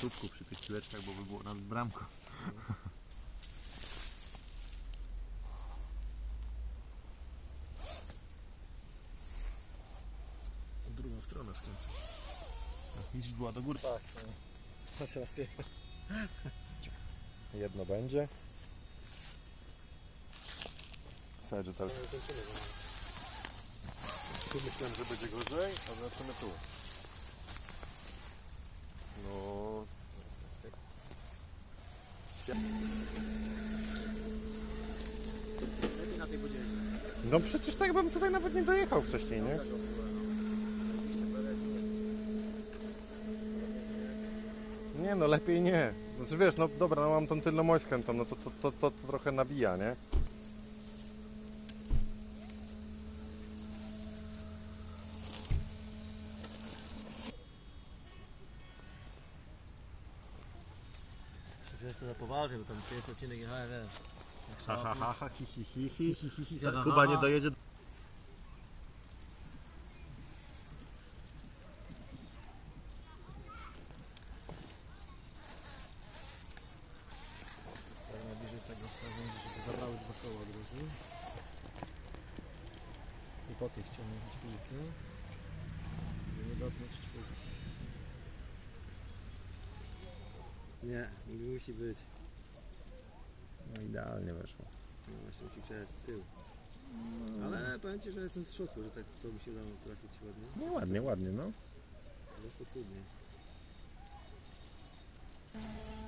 słupku przy tych piłeczkach, bo by było nad bramką. W drugą stronę skręcę. Widzisz, była do góry. Tak, masz rację. Jedno będzie. Słuchaj, że cały... Tu myślałem, że będzie gorzej, a zobaczymy tu. No... No przecież tak bym tutaj nawet nie dojechał wcześniej, nie? Nie no, lepiej nie. Znaczy wiesz, no dobra, no mam tą tylną mość skrętą, no to, to, to, to, to trochę nabija, nie? To na poważnie, bo tam pierwszy odcinek jechałem, wiesz. jak Ha, ha, szalony. ha, ha, hi, hi, hi, hi. Hi, hi, hi, ha, ha, Kuba ha. nie dojedzie. Tak najbliżej tego pewnie, żeby zabrały dwa koła od razu. I po tych ściągnąć piłce. Żeby nie dotknąć czwórki. Nie, musi być. No idealnie weszło. No właśnie musi w tył. Ale powiem Ci, że jestem w szoku, że tak to mi się dało trafić ładnie. No ładnie, ładnie, no. Wyszło cudnie.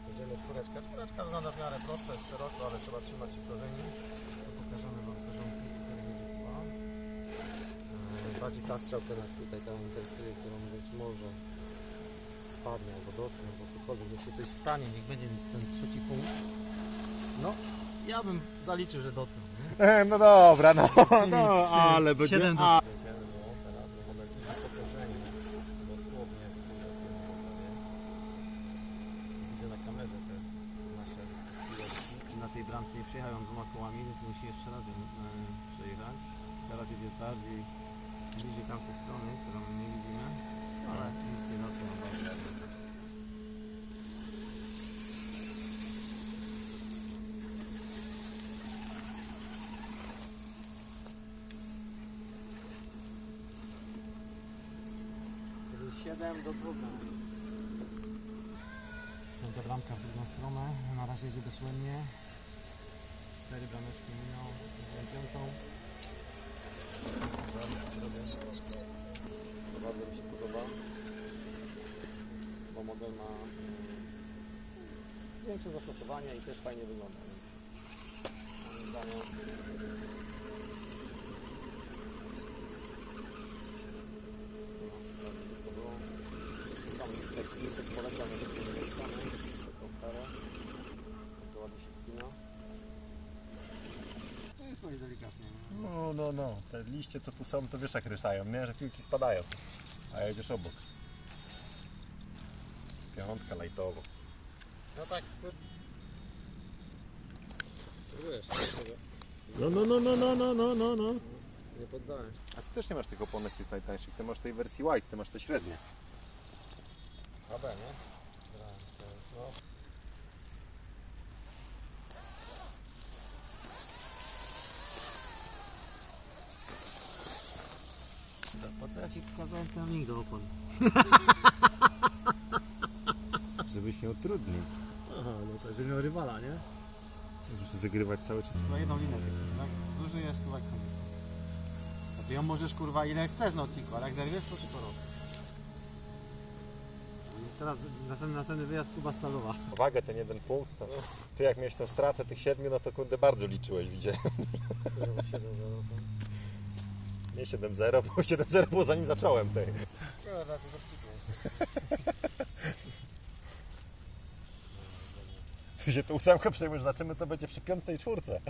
Będziemy czwóreczka. Czwóreczka wygląda w miarę prosto, jest szeroko, ale trzeba trzymać się korzeni. To pokażemy Wam korzonki, które będzie. Eee, Bardziej ta strzałka nas tutaj tam interesuje, którą być może spadnie albo dotknie, albo cokolwiek, niech się coś stanie, niech będzie ten trzeci punkt. No, ja bym zaliczył, że dotknął. E, no dobra, no, no trzy, ale będzie... siedem do A. Widzę na kamerze te nasze. Na tej bramce nie przyjechają dwoma kołami, więc musi jeszcze raz ją e, przejechać. Teraz jedzie bardziej bliżej tamtej strony, którą nie widzimy, ale nic nie znaczy na bardzo. Czyli 7 do 2. Piąta bramka w drugą stronę. Na razie jedzie dosłownie. Cztery brameczki minął. Zrobię piątą. Bardzo mi się podoba. Bo model ma Większe zastosowanie i też fajnie wygląda. Moim zdaniem. no, bardzo mi się podoba. Tam już taki tak polecam, że to jest strony. Taką karę. Bardzo ładnie się spina. To jest delikatnie. No, no, no. Te liście, co tu są, to wiesz jak rysają, nie? Że piłki spadają. A jedziesz obok. Piątka lajtowo. No tak. Wiesz, No, no, no, no, no, no, no, no, no. nie poddałem. A ty też nie masz tych oponek tych najtańszych, ty masz tej wersji white, ty masz te średnie. AB, nie? No. Po co ja ci pokazałem ten link do opon? Żebyś miał trudniej. Aha, no to żeby miał rywala, nie? Możesz wygrywać cały czas. Chyba jedną linę tylko, tak? Duży jest kurwa koniec. Znaczy ją możesz kurwa ile chcesz na odcinku, ale jak zerwiesz to tylko rok. Teraz następny, następny wyjazd Kuba Stalowa. Wagę ten jeden punkt, to ty jak miałeś tą stratę tych siedmiu, no to kurde bardzo liczyłeś, widziałem. Nie 7-0, bo 7-0 było zanim zacząłem tej. Kurwa, to zaprzyknę. Ty się tu ósemkę przejmujesz, zobaczymy co będzie przy piątce i czwórce.